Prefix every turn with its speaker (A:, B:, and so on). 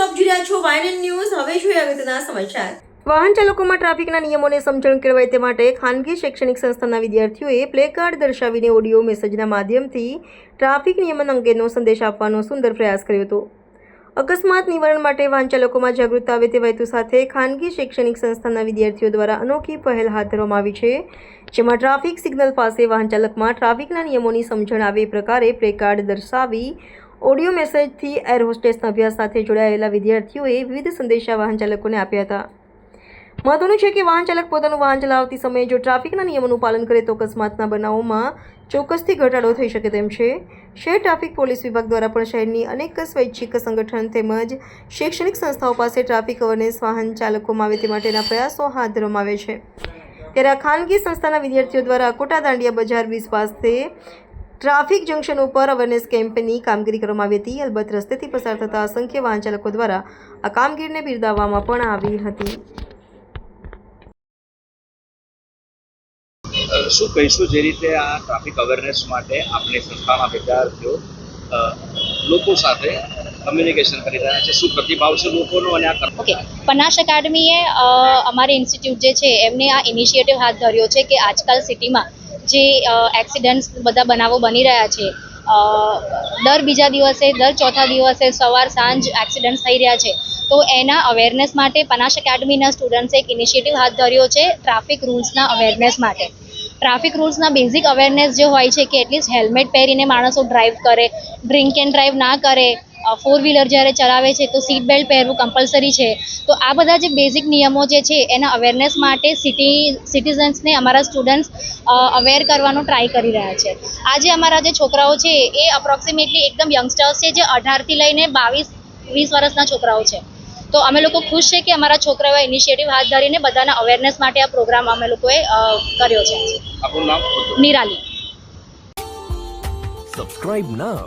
A: રહ્યા છો વાયનન ન્યૂઝ. હવે જોઈએ અગત્યના સમાચાર.
B: વાહન ચાલકોમાં ટ્રાફિકના નિયમોને સમજણ કેળવાય તે માટે ખાનગી શૈક્ષણિક સંસ્થાના વિદ્યાર્થીઓએ પ્લે કાર્ડ દર્શાવીને ઓડિયો મેસેજના માધ્યમથી ટ્રાફિક નિયમન અંગેનો સંદેશ આપવાનો સુંદર પ્રયાસ કર્યો હતો. અકસ્માત નિવારણ માટે વાહન ચાલકોમાં જાગૃતતા આવે તેવા હેતુ સાથે ખાનગી શૈક્ષણિક સંસ્થાના વિદ્યાર્થીઓ દ્વારા અનોખી પહેલ હાથ ધરવામાં આવી છે, જેમાં ટ્રાફિક સિગ્નલ પાસે વાહન ચાલકમાં ટ્રાફિકના નિયમોની સમજણ આવે એ પ્રકારે પ્લે કાર્ડ દર્શાવી ઓડિયો મેસેજથી એર હોસ્ટેસના અભ્યાસ સાથે જોડાયેલા વિદ્યાર્થીઓએ વિવિધ સંદેશા વાહન ચાલકોને આપ્યા હતા. મહત્વનું છે કે વાહન ચાલક પોતાનું વાહન ચલાવતી સમયે જો ટ્રાફિકના નિયમોનું પાલન કરે તો અકસ્માતના બનાવોમાં ચોક્કસથી ઘટાડો થઈ શકે તેમ છે. શહેર ટ્રાફિક પોલીસ વિભાગ દ્વારા પણ શહેરની અનેક સ્વૈચ્છિક સંગઠન તેમજ શૈક્ષણિક સંસ્થાઓ પાસે ટ્રાફિક અવેરનેસ વાહન ચાલકોમાં આવે તે માટેના પ્રયાસો હાથ ધરવામાં આવે છે. ત્યારે ખાનગી સંસ્થાના વિદ્યાર્થીઓ દ્વારા કોટા દાંડિયા બજાર વીસ પાસે ટ્રાફિક જંકશન ઉપર અવેરનેસ કેમ્પની કામગીરી કરવામાં આવી હતી. અલબત્ત રસ્તેથી પસાર થતા અસંખ્ય વાહન ચાલકો દ્વારા આ કામગીરીને બિરદાવવામાં પણ આવી હતી.
C: શું કહીશું? જે રીતે આ ટ્રાફિક અવેરનેસ માટે આપણી સંસ્થાના વિદ્યાર્થીઓ લોકો સાથે કમ્યુનિકેશન કરી રહ્યા છે. શું પ્રતિભાવ છે લોકોનો અને આ
D: ઓકે. પનાશ એકેડમીએ અ, અમારી ઇન્સ્ટિટ્યૂટ જે છે એમને આ ઇનિશિયેટિવ હાથ ધર્યો છે કે આજકાલ સિટીમાં જે એક્સિડન્ટ્સ બધા બનાવો બની રહ્યા છે. દર બીજા દિવસે, દર ચોથા દિવસે સવાર, સાંજ એક્સિડન્ટ્સ થઈ રહ્યા છે. તો એના અવેરનેસ માટે પનાશ એકેડમીના સ્ટુડન્ટ્સે એક ઇનિશિયેટિવ હાથ ધર્યો છે ટ્રાફિક રૂલ્સના અવેરનેસ માટે. ટ્રાફિક રૂલ્સના બેઝિક અવેરનેસ જે હોય છે કે એટલીસ્ટ હેલ્મેટ પહેરીને માણસો ડ્રાઈવ કરે ડ્રિંક એન્ડ ડ્રાઈવ ના કરે ફોર વ્હીલર જ્યારે ચલાવે છે તો સીટ બેલ્ટ પહેરવું કમ્પલસરી છે. તો આ બધા જે બેઝિક નિયમો જે છે એના અવેરનેસ માટે સિટી સિટીઝન્સને અમારા સ્ટુડન્ટ્સ અવેર કરવાનો ટ્રાય કરી રહ્યા છે. આજે અમારા જે છોકરાઓ છે એ અપ્રોક્સિમેટલી એકદમ યંગસ્ટર્સ છે જે અઢારથી લઈને બાવીસ વીસ વર્ષના છોકરાઓ છે. તો અમે લોકો ખુશ છે કે અમારા છોકરાઓએ ઇનિશિયેટિવ હાથ ધરીને બધાના અવેરનેસ માટે આ પ્રોગ્રામ અમે લોકોએ કર્યો છે. નિરાલી.
E: Subscribe now